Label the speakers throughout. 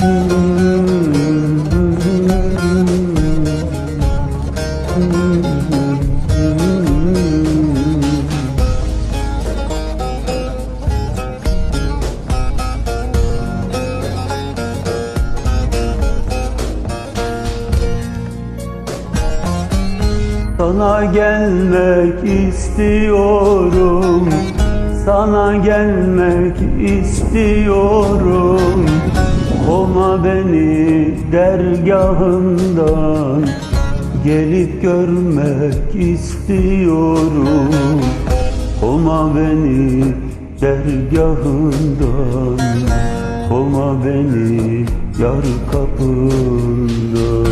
Speaker 1: Sana gelmek istiyorum. Sana gelmek istiyorum. Kovma beni dergahından Gelip görmek istiyorum. Kovma beni dergahından Kovma beni yar kapından.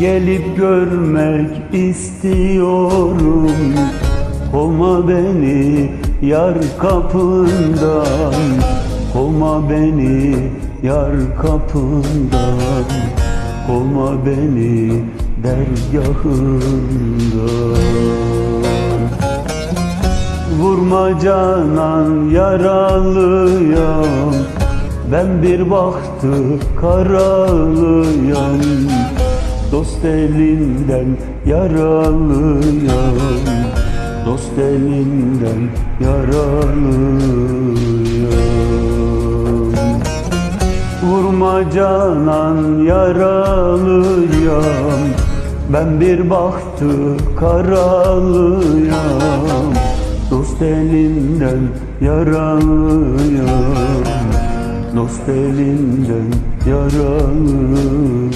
Speaker 1: Gelip görmek istiyorum Kovma beni yar kapından. Kovma beni yar kapından. Kovma beni dergahından. Vurma canan yaralıyam. Ben bir baktı karalıyam. Dost elinden yaralıyam Dost elinden yaralıyam Vurma canan yaralıyam Ben bir baktı karalıyam Dost elinden yaralıyam Dost elinden yaralıyam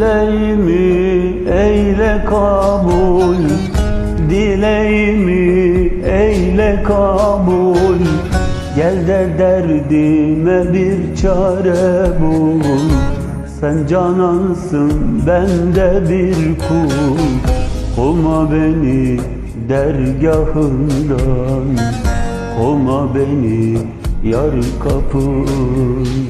Speaker 1: Dileğimi eyle kabul Dileğimi eyle kabul. Gel de derdime bir çare bul. Sen canansın ben de bir kul. Kovma beni dergahından Kovma beni yar kapından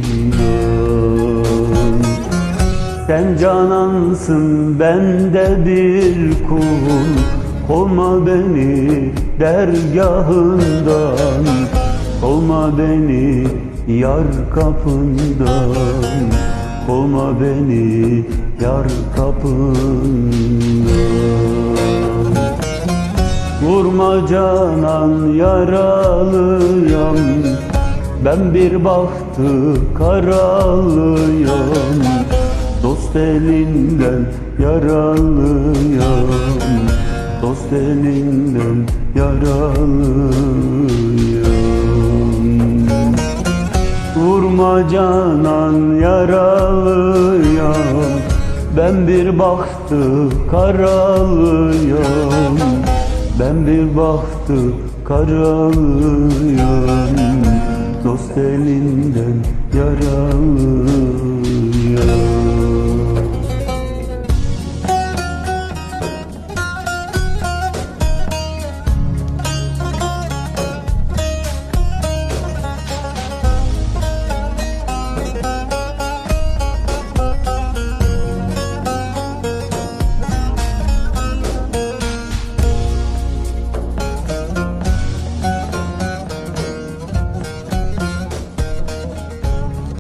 Speaker 1: sen canansın ben de bir kul Kovma beni dergahından Kovma beni yar kapından. Kovma beni yar kapından. Vurma canan yaralıyam Ben bir bahtı karalıyam Dost elinden yaralıyam Dost elinden yaralıyam Vurma canan yaralıyam Ben bir bahtı karalıyam Ben bir bahtı karalıyam Dost elinden yaralıyam